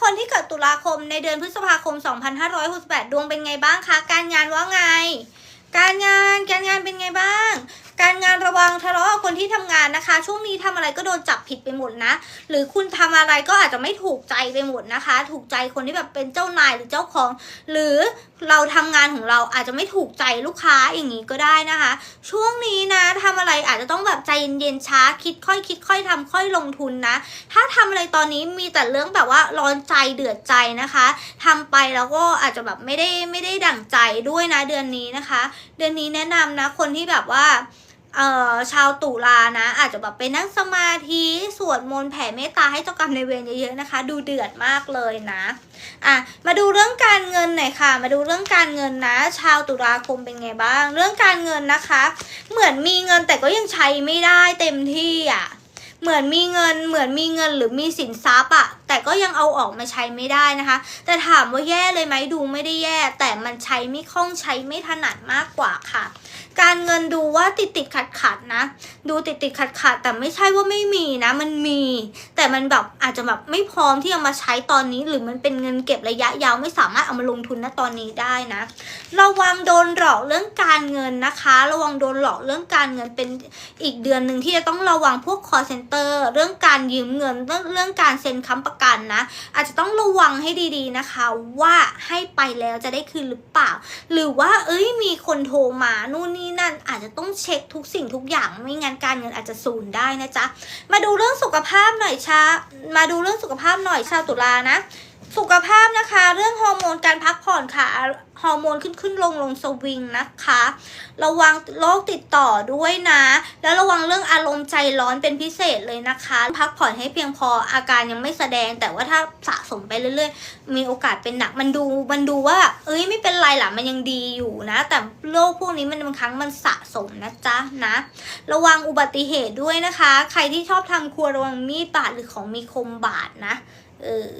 คนที่เกิดตุลาคมในเดือนพฤษภาคม 2568 ดวงเป็นไงบ้างคะ การงานว่าไง การงานการงานเป็นไงบ้าง การงานระวังทะเลาะกับคนที่ทำงานนะคะ ช่วงนี้ทำอะไรก็โดนจับผิดไปหมดนะ หรือคุณทำอะไรก็อาจจะไม่ถูกใจไปหมดนะคะ ถูกใจคนที่แบบเป็นเจ้านายหรือเจ้าของ หรือเราทำงานของเราอาจจะไม่ถูกใจลูกค้าอย่างนี้ก็ได้นะคะ ช่วงนี้นะทำอะไรอาจจะต้องแบบใจเย็นๆช้า คิดค่อยคิดค่อยทำค่อยลงทุนนะ ถ้าทำอะไรตอนนี้มีแต่เรื่องแบบว่าร้อนใจเดือดใจนะคะทำไปแล้วก็อาจจะแบบไม่ได้ไม่ได้ดั่งใจด้วยนะเดือนนี้นะคะ เดือนนี้แนะนำนะคนที่แบบว่า เอ่อชาวตุลานะ อาจจะแบบไปนั่งสมาธิสวดมนต์แผ่เมตตาให้เจ้ากรรมในเวรเยอะๆนะคะ ดูเดือดมากเลยนะอะมาดูเรื่องการเงินหน่อยค่ะ มาดูเรื่องการเงินนะ ชาวตุลาคมเป็นไงบ้าง เรื่องการเงินนะคะ เหมือนมีเงินแต่ก็ยังใช้ไม่ได้เต็มที่อะเหมือนมีเงินเหมือนมีเงินหรือมีสินทรัพย์อะ ก็ยังเอาออกมาใช้ไม่ได้นะคะ แต่ถามว่าแย่เลยไหมดูไม่ได้แย่ แต่มันใช้ไม่คล่องใช้ไม่ถนัดมากกว่าค่ะ การเงินดูว่าติดติดขัดขัดนะ ดูติดติดขัดขัดแต่ไม่ใช่ว่าไม่มีนะ มันมี แต่มันแบบอาจจะแบบไม่พร้อมที่จะมาใช้ตอนนี้ หรือมันเป็นเงินเก็บระยะยาวไม่สามารถเอามาลงทุนณตอนนี้ได้นะระวังโดนหลอกเรื่องการเงินนะคะ ระวังโดนหลอกเรื่องการเงินเป็นอีกเดือนหนึ่งที่จะต้องระวังพวก call center เรื่องการยืมเงินเรื่องเรื่องการเซ็นค้ำประกักันนะ อาจจะต้องระวังให้ดีๆนะคะ ว่าให้ไปแล้วจะได้คืนหรือเปล่า หรือว่าเอ้ยมีคนโทรมานู่นนี่นั่น อาจจะต้องเช็คทุกสิ่งทุกอย่างไม่งั้นการเงินอาจจะสูญได้นะจ๊ะมาดูเรื่องสุขภาพหน่อยชามาดูเรื่องสุขภาพหน่อยชาวตุลานะ สุขภาพนะคะ เรื่องฮอร์โมนการพักผ่อนค่ะ ฮอร์โมนขึ้นขึ้นลงลงสวิงนะคะ ระวังโรคติดต่อด้วยนะ แล้วระวังเรื่องอารมณ์ใจร้อนเป็นพิเศษเลยนะคะ พักผ่อนให้เพียงพออาการยังไม่แสดง แต่ว่าถ้าสะสมไปเรื่อยๆ มีโอกาสเป็นหนักมันดูมันดูว่าแบบเอ้ยไม่เป็นไรหละมันยังดีอยู่นะ แต่โรคพวกนี้มันบางครั้งมันสะสมนะจ๊ะนะ ระวังอุบัติเหตุด้วยนะคะ ใครที่ชอบทำครัวระวังมีดบาดหรือของมีคมบาดนะเออ